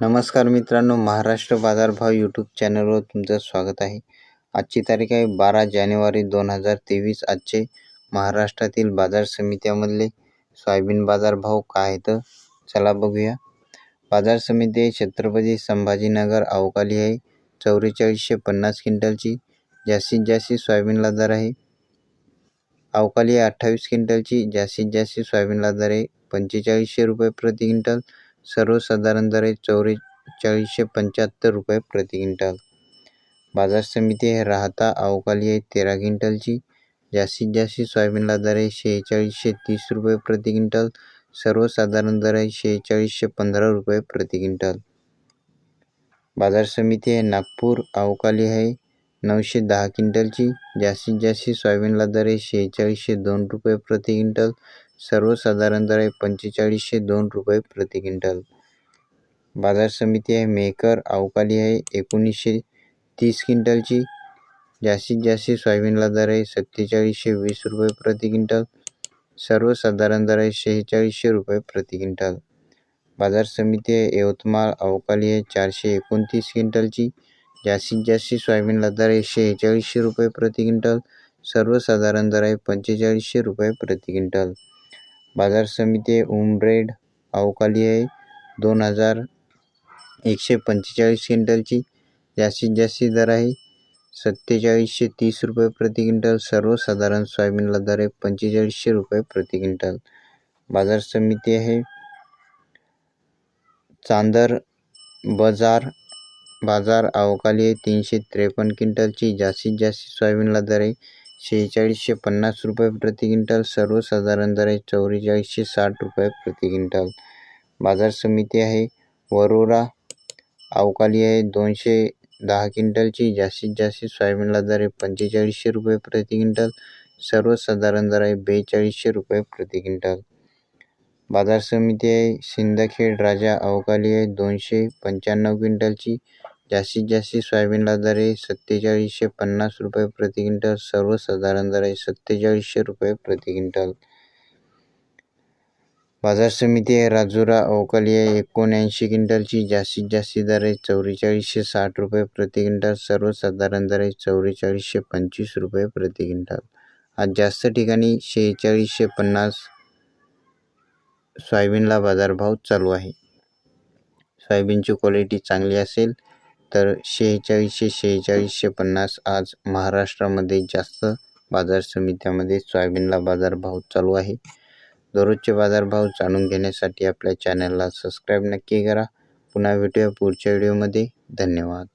नमस्कार मित्रांनो महाराष्ट्र बाजारभाव यूट्यूब चॅनलवर तुमचं स्वागत आहे. आजची तारीख आहे बारा जानेवारी दोन हजार तेवीस. आजचे महाराष्ट्रातील बाजार समित्यामधले सोयाबीन बाजारभाव काय आहेत? चला बघूया. बाजार समिती आहे छत्रपती संभाजीनगर अवकाली आहे चौवेचाळीसशे पन्नास क्विंटलची. जास्तीत जास्त सोयाबीनला दर आहे अवकाली आहे अठ्ठावीस क्विंटलची. जास्तीत जास्त सोयाबीनला दर आहे पंचेचाळीसशे रुपये प्रति क्विंटल. सर्वसाधारण दर आहे चौवेचाळीसशे पंच्याहत्तर रुपये प्रति क्विंटल. बाजार समिती हे राहता अवकाली आहे तेरा क्विंटलची. जास्तीत जास्त सोयाबीनला दर आहे शेहेचाळीसशे तीस रुपये प्रति क्विंटल. सर्वसाधारण दर आहे शेहेचाळीसशे पंधरा रुपये प्रति क्विंटल. बाजार समिती आहे नागपूर. अवकाली आहे नऊशे दहा क्विंटलची. जास्तीत जास्त सोयाबीनला दर आहे शेहेचाळीसशे दोन रुपये प्रति क्विंटल. सर्वसाधारण दर आहे पंचेचाळीसशे दोन रुपये प्रति क्विंटल. बाजार समिती आहे मेकर अवकाली आहे एकोणीसशे तीस क्विंटलची. जास्तीत जास्त सोयाबीनला दर आहे सत्तेचाळीसशे वीस रुपये प्रति क्विंटल. सर्वसाधारण दर आहे शेहेचाळीसशे रुपये प्रति क्विंटल. बाजार समिती आहे यवतमाळ अवकाली आहे चारशे एकोणतीस क्विंटलची. जास्तीत जास्त सोयाबीनला दर आहे शेहेचाळीसशे रुपये प्रति क्विंटल. सर्वसाधारण दर आहे पंचेचाळीसशे रुपये प्रति क्विंटल. बाजार समिती उमरेड अवकाली आहे. दोन हजार एकशे पंचेचाळीस क्विंटलची जास्तीत जास्त दर आहे. सत्तेचाळीसशे तीस रुपये प्रति क्विंटल सर्वसाधारण सोयाबीनला दर आहे पंचेचाळीसशे रुपये प्रति क्विंटल. बाजार समिती आहे. चांदर बाजार बाजार अवकाली आहे. तीनशे त्रेपन्न क्विंटलची जास्तीत जास्त सोयाबीनला दर आहे. शेहेचाळीसशे पन्नास रुपये प्रति क्विंटल सर्वसाधारण दर आहे चौवेचाळीसशे साठ रुपये प्रति क्विंटल. बाजार समिती आहे वरोरा अवकाली आहे दोनशे दहा क्विंटलची जास्तीत जास्त सोयाबीनला दर आहे पंचेचाळीसशे रुपये प्रति क्विंटल सर्वसाधारण दर आहे बेचाळीसशे रुपये प्रति क्विंटल. बाजार समिती आहे सिंदखेड राजा अवकाली आहे दोनशे पंच्याण्णव क्विंटलची जास्तीत जास्त सोयाबीनला दर आहे सत्तेचाळीसशे पन्नास रुपये प्रति क्विंटल. सर्वसाधारण दर आहे सत्तेचाळीसशे रुपये प्रति क्विंटल. बाजार समिती आहे राजुरा अवकाली आहे एकोणऐंशी क्विंटलची. जास्तीत जास्त दर आहे चौवेचाळीसशे साठ रुपये प्रति क्विंटल. सर्वसाधारण दर आहे चौवेचाळीसशे पंचवीस रुपये प्रति क्विंटल. आज जास्त ठिकाणी शेहेचाळीसशे पन्नास सोयाबीनला बाजारभाव चालू आहे. सोयाबीनची क्वालिटी चांगली असेल. तर शेहेचाळीसशे शेहेचाळीसशे पन्नास आज महाराष्ट्रामध्ये जास्त बाजार समित्यामध्ये सोयाबीनला बाजारभाव चालू आहे. दररोजचे बाजारभाव जाणून घेण्यासाठी आपल्या चॅनलला सबस्क्राईब नक्की करा. पुन्हा भेटूया पुढच्या व्हिडिओमध्ये धन्यवाद.